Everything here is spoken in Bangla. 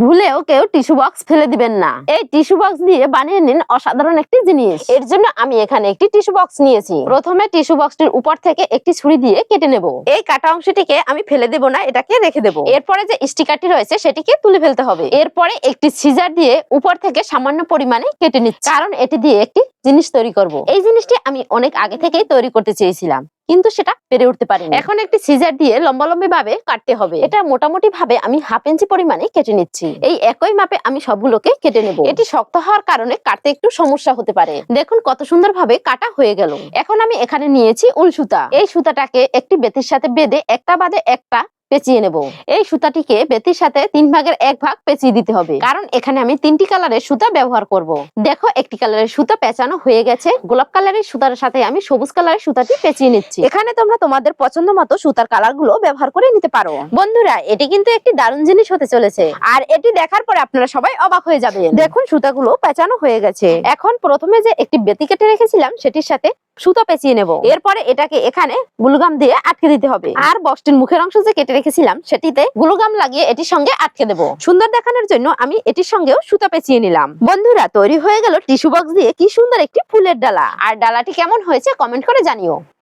ভুলেও কেউ টিস্যু বক্স ফেলে দিবেন না। এই টিস্যু বক্স দিয়ে বানিয়ে নিন অসাধারণ একটি জিনিস। এর জন্য আমি এখানে একটি টিস্যু বক্স নিয়েছি। প্রথমে টিস্যু বক্সটির উপর থেকে একটি ছুরি দিয়ে কেটে নেব। এই কাটা অংশটিকে আমি ফেলে দেব না, এটাকে রেখে দেব। এরপরে যে স্টিকারটি রয়েছে, সেটিকে তুলে ফেলতে হবে। এরপরে একটি সিজার দিয়ে উপর থেকে সামান্য পরিমাণে কেটে নিচ্ছি। কারণ এটি দিয়ে একটি জিনিস তৈরি করব। এই জিনিসটি আমি অনেক আগে থেকেই তৈরি করতে চেয়েছিলাম কিন্তু সেটা পেরে উঠতে পারিনি। এখন একটি সিজার দিয়ে লম্বা লম্বালম্বি ভাবে কাটতে হবে। এটা মোটামুটি ভাবে আমি হাফ ইঞ্চি পরিমাণে কেটে নিচ্ছি। এই একই মাপে আমি সবগুলোকে কেটে নেব। এটি শক্ত হওয়ার কারণে কাটতে একটু সমস্যা হতে পারে। দেখুন কত সুন্দর ভাবে কাটা হয়ে গেল। এখন আমি এখানে নিয়েছি উল সুতা। এই সুতাটাকে একটি বেতের সাথে বেঁধে একটা বাদে একটা পেঁচিয়ে নেব। এই সুতাটিকে বেতির সাথে তিন ভাগের এক ভাগ পেঁচিয়ে দিতে হবে। কারণ এখানে আমি তিনটি কালারের সুতা ব্যবহার করব। দেখো, একটি কালারের সুতা পেঁচানো হয়ে গেছে। গোলাপ কালারের সুতার সাথে আমি সবুজ কালারের সুতাটি পেঁচিয়ে নিচ্ছি। এখানে তোমরা তোমাদের পছন্দ মতো সুতার কালারগুলো ব্যবহার করে নিতে পারো। বন্ধুরা, এটি কিন্তু একটি দারুণ জিনিস হতে চলেছে। আর এটি দেখার পরে আপনারা সবাই অবাক হয়ে যাবেন। দেখুন, সুতাগুলো পেঁচানো হয়ে গেছে। এখন প্রথমে যে একটি বেতি কেটে রেখেছিলাম, সেটির সাথে সুতো পেঁচিয়ে নেব। এরপরে এটাকে এখানে গুলুগাম দিয়ে আটকে দিতে হবে। আর বক্সটির মুখের অংশ যে কেটে রেখেছিলাম, সেটিতে গুলুগাম লাগিয়ে এটির সঙ্গে আটকে দেব। সুন্দর দেখানোর জন্য আমি এটির সঙ্গেও সুতো পেঁচিয়ে নিলাম। বন্ধুরা, তৈরি হয়ে গেল টিস্যু বক্স দিয়ে কি সুন্দর একটি ফুলের ডালা। আর ডালাটি কেমন হয়েছে কমেন্ট করে জানিও।